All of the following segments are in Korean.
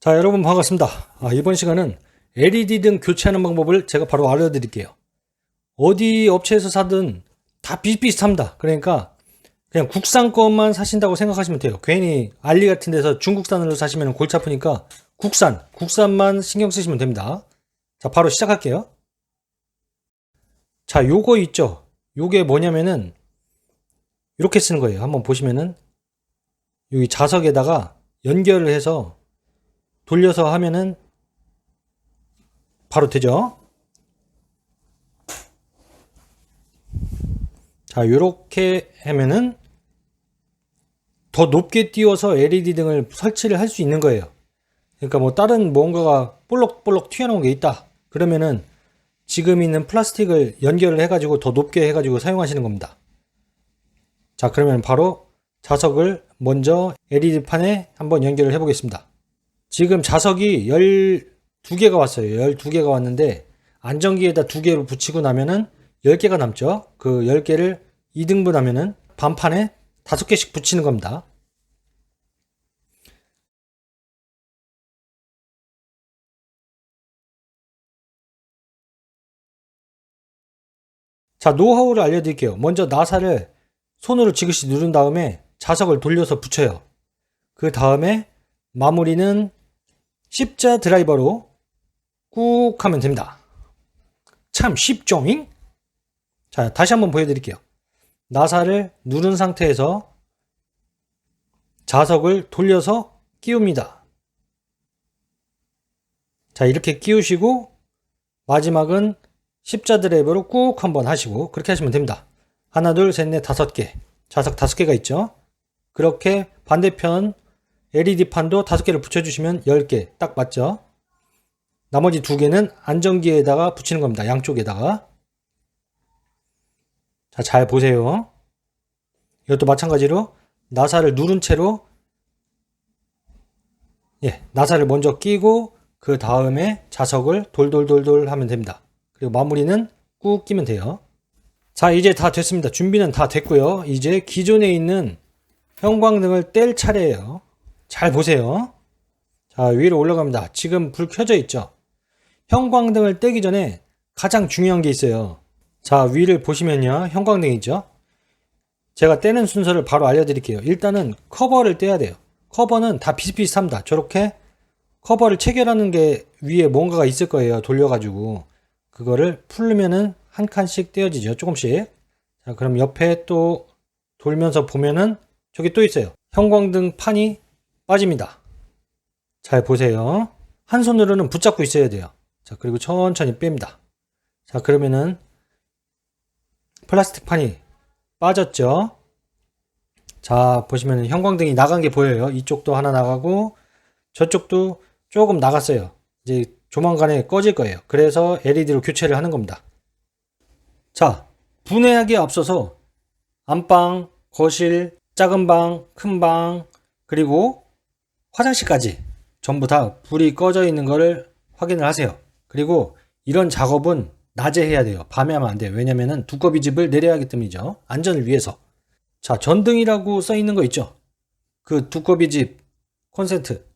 자, 여러분 반갑습니다. 아, 이번 시간은 LED 등 교체하는 방법을 제가 바로 알려드릴게요. 어디 업체에서 사든 다 비슷비슷합니다. 그러니까 그냥 국산 것만 사신다고 생각하시면 돼요. 괜히 알리 같은 데서 중국산으로 사시면 골치 아프니까 국산, 국산만 신경 쓰시면 됩니다. 자, 바로 시작할게요. 자, 요거 있죠? 요게 뭐냐면은 이렇게 쓰는 거예요. 한번 보시면은 여기 자석에다가 연결을 해서 돌려서 하면은 바로 되죠. 자, 요렇게 하면은 더 높게 띄워서 LED 등을 설치를 할 수 있는 거예요. 그러니까 뭐 다른 뭔가가 볼록볼록 튀어나온 게 있다. 그러면은 지금 있는 플라스틱을 연결을 해가지고 더 높게 해가지고 사용하시는 겁니다. 자, 그러면 바로 자석을 먼저 LED판에 한번 연결을 해 보겠습니다. 지금 자석이 12개가 왔어요. 12개가 왔는데 안전기에다 두 개를 붙이고 나면은 10개가 남죠. 그 10개를 2등분 하면은 반판에 5개씩 붙이는 겁니다. 자, 노하우를 알려드릴게요. 먼저 나사를 손으로 지그시 누른 다음에 자석을 돌려서 붙여요. 그 다음에 마무리는 십자 드라이버로 꾹 하면 됩니다. 참 쉽죠잉? 자, 다시 한번 보여드릴게요. 나사를 누른 상태에서 자석을 돌려서 끼웁니다. 자, 이렇게 끼우시고 마지막은 십자 드라이버로 꾹 한번 하시고 그렇게 하시면 됩니다. 하나, 둘, 셋, 넷, 다섯 개. 자석 다섯 개가 있죠. 그렇게 반대편 LED판도 다섯 개를 붙여주시면 10개 딱 맞죠? 나머지 두 개는 안전기에다가 붙이는 겁니다. 양쪽에다가. 자, 잘 보세요. 이것도 마찬가지로 나사를 누른 채로 예, 나사를 먼저 끼고 그 다음에 자석을 돌돌돌돌 하면 됩니다. 그리고 마무리는 꾹 끼면 돼요. 자, 이제 다 됐습니다. 준비는 다 됐고요. 이제 기존에 있는 형광등을 뗄 차례예요. 잘 보세요. 자, 위로 올라갑니다. 지금 불 켜져 있죠? 형광등을 떼기 전에 가장 중요한 게 있어요. 자, 위를 보시면요. 형광등이죠? 제가 떼는 순서를 바로 알려드릴게요. 일단은 커버를 떼야 돼요. 커버는 다 비슷비슷합니다. 저렇게 커버를 체결하는 게 위에 뭔가가 있을 거예요. 돌려가지고. 그거를 풀면은 한 칸씩 떼어지죠. 조금씩. 자, 그럼 옆에 또 돌면서 보면은 저기 또 있어요. 형광등 판이 빠집니다. 잘 보세요. 한 손으로는 붙잡고 있어야 돼요. 자, 그리고 천천히 뺍니다. 자, 그러면은 플라스틱 판이 빠졌죠? 자, 보시면 형광등이 나간 게 보여요. 이쪽도 하나 나가고 저쪽도 조금 나갔어요. 이제 조만간에 꺼질 거예요. 그래서 LED로 교체를 하는 겁니다. 자, 분해하기에 앞서서 안방, 거실, 작은 방, 큰 방, 그리고 화장실까지 전부 다 불이 꺼져 있는 것을 확인을 하세요. 그리고 이런 작업은 낮에 해야 돼요. 밤에 하면 안 돼요. 왜냐면은 두꺼비 집을 내려야 하기 때문이죠. 안전을 위해서. 자, 전등이라고 써 있는 거 있죠? 그 두꺼비 집 콘센트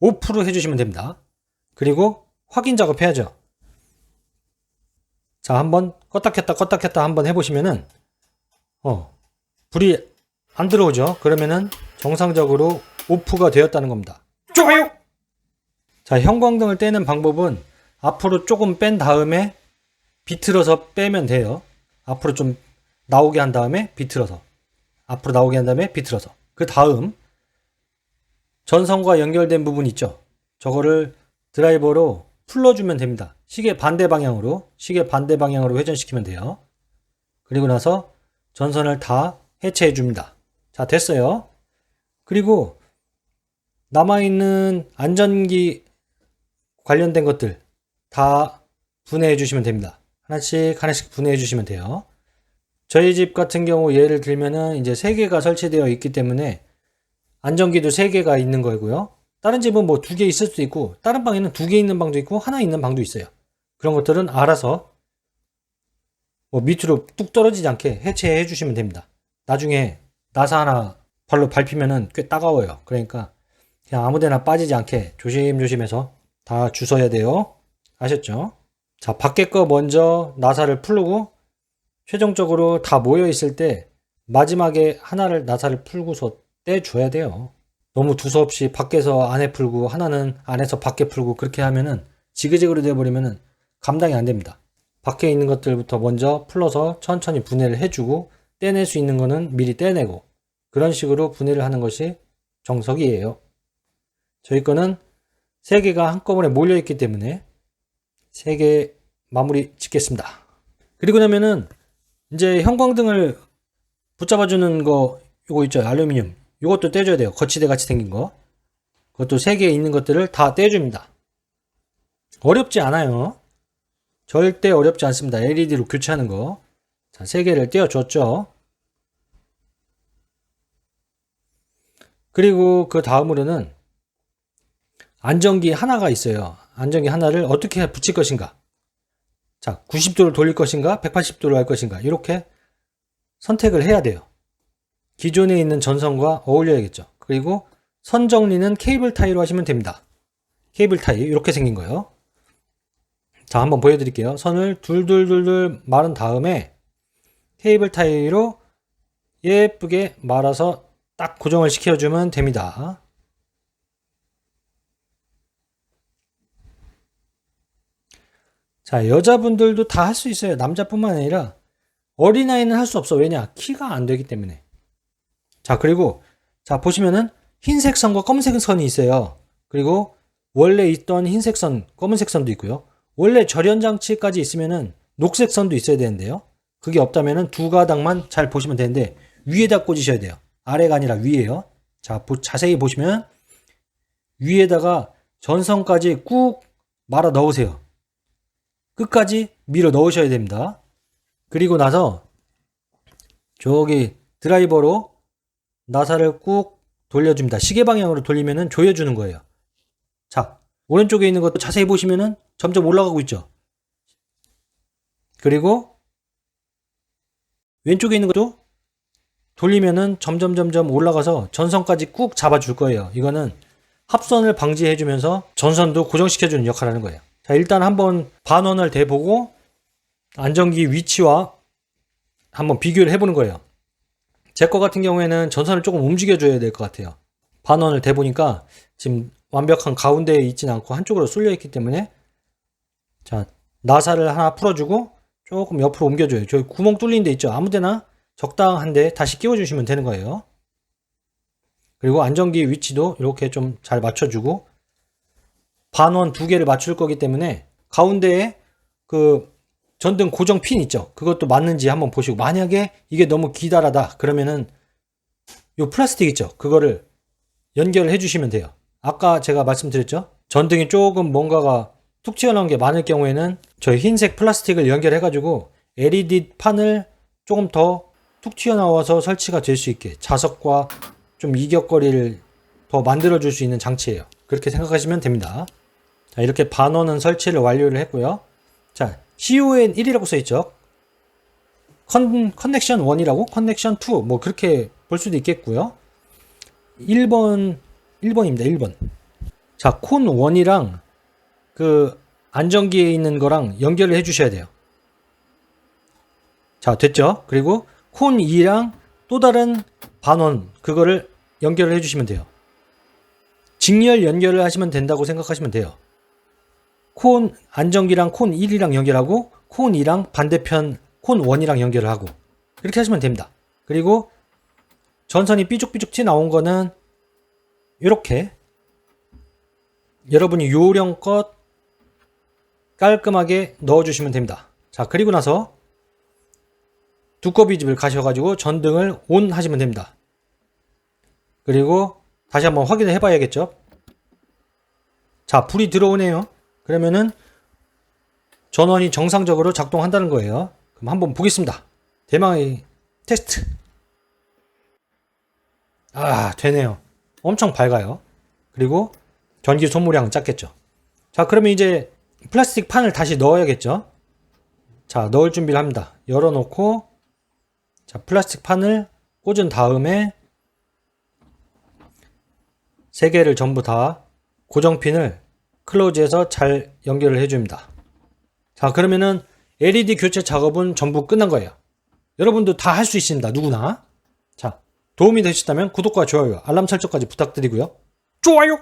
오프로 해주시면 됩니다. 그리고 확인 작업 해야죠. 자, 한번 껐다 켰다 껐다 켰다 한번 해보시면은, 어, 불이 안 들어오죠? 그러면은 정상적으로 오프가 되었다는 겁니다. 좋아요! 자, 형광등을 떼는 방법은 앞으로 조금 뺀 다음에 비틀어서 빼면 돼요. 앞으로 좀 나오게 한 다음에 비틀어서. 앞으로 나오게 한 다음에 비틀어서. 그 다음, 전선과 연결된 부분 있죠? 저거를 드라이버로 풀러주면 됩니다. 시계 반대 방향으로, 시계 반대 방향으로 회전시키면 돼요. 그리고 나서 전선을 다 해체해 줍니다. 자, 됐어요. 그리고 남아있는 안전기 관련된 것들 다 분해해 주시면 됩니다. 하나씩 하나씩 분해해 주시면 돼요. 저희 집 같은 경우 예를 들면은 이제 3개가 설치되어 있기 때문에 안전기도 3개가 있는 거고요. 다른 집은 뭐두개 있을 수도 있고 다른 방에는 두개 있는 방도 있고 하나 있는 방도 있어요. 그런 것들은 알아서 뭐 밑으로 뚝 떨어지지 않게 해체해 주시면 됩니다. 나중에 나사 하나 발로 밟히면은 꽤 따가워요. 그러니까 그냥 아무데나 빠지지 않게 조심조심해서 다 주워야 돼요. 아셨죠? 자, 밖에 거 먼저 나사를 풀고 최종적으로 다 모여 있을 때 마지막에 하나를 나사를 풀고서 떼줘야 돼요. 너무 두서없이 밖에서 안에 풀고 하나는 안에서 밖에 풀고 그렇게 하면은 지그재그로 되어버리면은 감당이 안 됩니다. 밖에 있는 것들부터 먼저 풀어서 천천히 분해를 해주고 떼낼 수 있는 거는 미리 떼내고 그런 식으로 분해를 하는 것이 정석이에요. 저희 거는 세 개가 한꺼번에 몰려 있기 때문에 세 개 마무리 짓겠습니다. 그리고 나면은 이제 형광등을 붙잡아주는 거 이거 있죠? 알루미늄. 이것도 떼줘야 돼요. 거치대 같이 생긴 거. 그것도 세 개 있는 것들을 다 떼줍니다. 어렵지 않아요. 절대 어렵지 않습니다. LED로 교체하는 거자세 개를 떼어줬죠. 그리고 그 다음으로는 안전기 하나가 있어요 안전기 하나를 어떻게 붙일 것인가 자 90도를 돌릴 것인가 180도로 할 것인가 이렇게 선택을 해야 돼요. 기존에 있는 전선과 어울려야겠죠. 그리고 선 정리는 케이블 타이로 하시면 됩니다. 케이블 타이 이렇게 생긴 거예요. 자 한번 보여드릴게요. 선을 둘둘둘둘 마른 다음에 케이블 타이로 예쁘게 말아서 딱 고정을 시켜주면 됩니다. 자 여자분들도 다 할 수 있어요. 남자뿐만 아니라 어린아이는 할 수 없어. 왜냐? 키가 안 되기 때문에. 자, 그리고, 자, 보시면은 흰색 선과 검은색 선이 있어요. 그리고 원래 있던 흰색 선, 검은색 선도 있고요. 원래 절연 장치까지 있으면은 녹색 선도 있어야 되는데요. 그게 없다면은 두 가닥만 잘 보시면 되는데 위에다 꽂으셔야 돼요. 아래가 아니라 위에요. 자, 보, 자세히 보시면 위에다가 전선까지 꾹 말아 넣으세요. 끝까지 밀어 넣으셔야 됩니다. 그리고 나서 저기 드라이버로 나사를 꾹 돌려줍니다. 시계 방향으로 돌리면은 조여주는 거예요. 자, 오른쪽에 있는 것도 자세히 보시면은 점점 올라가고 있죠. 그리고 왼쪽에 있는 것도 돌리면은 점점 점점 올라가서 전선까지 꾹 잡아줄 거예요. 이거는 합선을 방지해주면서 전선도 고정시켜주는 역할을 하는 거예요. 자, 일단 한번 반원을 대보고 안전기 위치와 한번 비교를 해보는 거예요. 제 거 같은 경우에는 전선을 조금 움직여줘야 될 것 같아요. 반원을 대보니까 지금 완벽한 가운데에 있진 않고 한쪽으로 쏠려 있기 때문에 자 나사를 하나 풀어주고 조금 옆으로 옮겨줘요. 저기 구멍 뚫린 데 있죠. 아무데나 적당한데 다시 끼워주시면 되는 거예요. 그리고 안전기 위치도 이렇게 좀 잘 맞춰주고 반원 두 개를 맞출 거기 때문에 가운데에 그 전등 고정 핀 있죠. 그것도 맞는지 한번 보시고 만약에 이게 너무 기다라다 그러면은 요 플라스틱 있죠. 그거를 연결을 해주시면 돼요. 아까 제가 말씀드렸죠. 전등이 조금 뭔가가 툭 튀어나온 게 많을 경우에는 저 흰색 플라스틱을 연결해가지고 LED 판을 조금 더 툭 튀어나와서 설치가 될 수 있게 자석과 좀 이격거리를 더 만들어줄 수 있는 장치예요. 그렇게 생각하시면 됩니다. 자, 이렇게 반원은 설치를 완료를 했고요. 자, CON1이라고 써있죠. 컨, 커넥션 1이라고 커넥션 2, 뭐 그렇게 볼 수도 있겠고요. 1번, 1번입니다. 1번. 자, 콘 1이랑 그 안전기에 있는 거랑 연결을 해 주셔야 돼요. 자, 됐죠? 그리고 콘 2랑 또 다른 반원, 그거를 연결을 해 주시면 돼요. 직렬 연결을 하시면 된다고 생각하시면 돼요. 콘 안정기랑 콘 1이랑 연결하고 콘 2랑 반대편 콘 1이랑 연결을 하고 이렇게 하시면 됩니다. 그리고 전선이 삐죽삐죽 튀 나온 거는 이렇게 여러분이 요령껏 깔끔하게 넣어주시면 됩니다. 자 그리고 나서 두꺼비 집을 가셔가지고 전등을 온 하시면 됩니다. 그리고 다시 한번 확인을 해봐야겠죠. 자 불이 들어오네요. 그러면은 전원이 정상적으로 작동한다는 거예요. 그럼 한번 보겠습니다. 대망의 테스트. 아, 되네요. 엄청 밝아요. 그리고 전기 소모량은 작겠죠. 자, 그러면 이제 플라스틱 판을 다시 넣어야겠죠. 자, 넣을 준비를 합니다. 열어놓고, 자, 플라스틱 판을 꽂은 다음에 세 개를 전부 다 고정핀을 클로즈해서 잘 연결을 해줍니다. 자, 그러면은 LED 교체 작업은 전부 끝난 거예요. 여러분도 다 할 수 있습니다. 누구나. 자, 도움이 되셨다면 구독과 좋아요, 알람 설정까지 부탁드리고요. 좋아요!